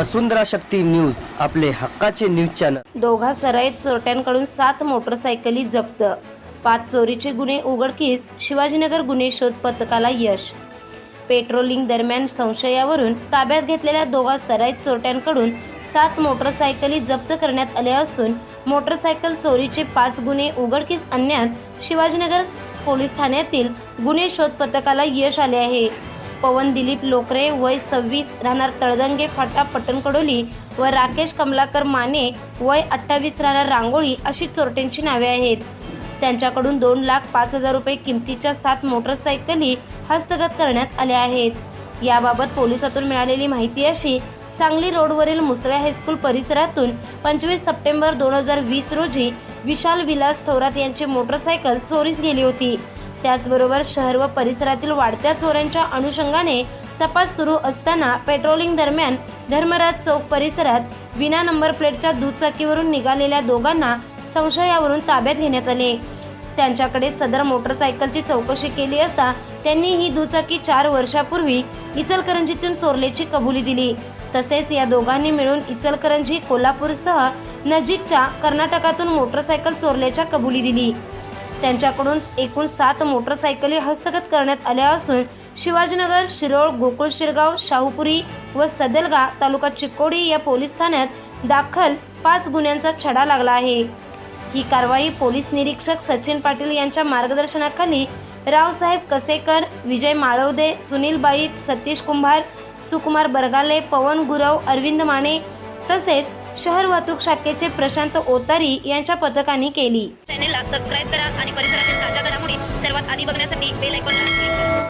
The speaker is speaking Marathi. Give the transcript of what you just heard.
वसुंधरा शक्ती न्यूज आपले हक्काचे न्यूज चॅनल. दोघा सराईत चोरट्यांकडून सात मोटरसायकली जप्त. पाच चोरीचे गुन्हे उघडकीस शिवाजीनगर गुन्हे शोध पथकाला यश. पेट्रोलिंग दरम्यान संशयावरून ताब्यात घेतलेल्या दोघा सराईत चोरट्यांकडून सात मोटरसायकली जप्त करण्यात आल्या असून मोटरसायकल चोरीचे पाच गुन्हे उघडकीस आणण्यात शिवाजीनगर पोलीस ठाण्यातील गुन्हे शोध पथकाला यश आले आहे. पवन दिलीप लोकरे वय सव्वीस राहणार तळदंगे फाटा पट्टणकडोली व राकेश कमलाकर माने वय अठ्ठावीस राहणार रांगोळी अशी चोरट्यांची नावे आहेत. त्यांच्याकडून दोन लाख पाच हजार रुपये किमतीच्या सात मोटरसायकली हस्तगत करण्यात आल्या आहेत. याबाबत पोलिसातून मिळालेली माहिती अशी सांगली रोडवरील मुसळे हायस्कूल परिसरातून पंचवीस सप्टेंबर दोन हजार वीस रोजी विशाल विलास थोरात यांची मोटरसायकल चोरीस गेली होती. त्याचबरोबर शहर व परिसरातील वाढत्या चोऱ्यांच्या अनुषंगाने तपास सुरू असताना पेट्रोलिंग दरम्यान धर्मराज चौक परिसरात विना नंबर प्लेटच्या दुचाकीवरून निघालेल्या दोघांना संशयावरून ताब्यात घेण्यात आले. त्यांच्याकडे सदर मोटरसायकलची चौकशी केली असता त्यांनी ही दुचाकी चार वर्षापूर्वी इचलकरंजीतून चोरल्याची कबुली दिली. तसेच या दोघांनी मिळून इचलकरंजी कोल्हापूरसह नजीकच्या कर्नाटकातून मोटरसायकल चोरल्याच्या कबुली दिली. त्यांच्याकडून एकूण सात मोटरसायकली हस्तगत करण्यात आल्या असून शिवाजीनगर शिरोळ गोकुळ शिरगाव शाहूपुरी व सदलगा तालुका चिकोडी या पोलीस ठाण्यात दाखल पाच गुन्ह्यांचा छडा लागला आहे. ही कारवाई पोलीस निरीक्षक सचिन पाटील यांच्या मार्गदर्शनाखाली रावसाहेब कसेकर विजय माळवदे सुनील बाईत सतीश कुंभार सुकुमार बरगाले पवन गुरव अरविंद माने तसेच शहर वाहतूक शाखेचे प्रशांत ओतारी यांच्या पथकाने केली. चॅनेलला सबस्क्राईब करा आणि परिसरातील ताज्या घडामोडी सर्वात आधी बघण्यासाठी बेल आयकॉनला क्लिक करा.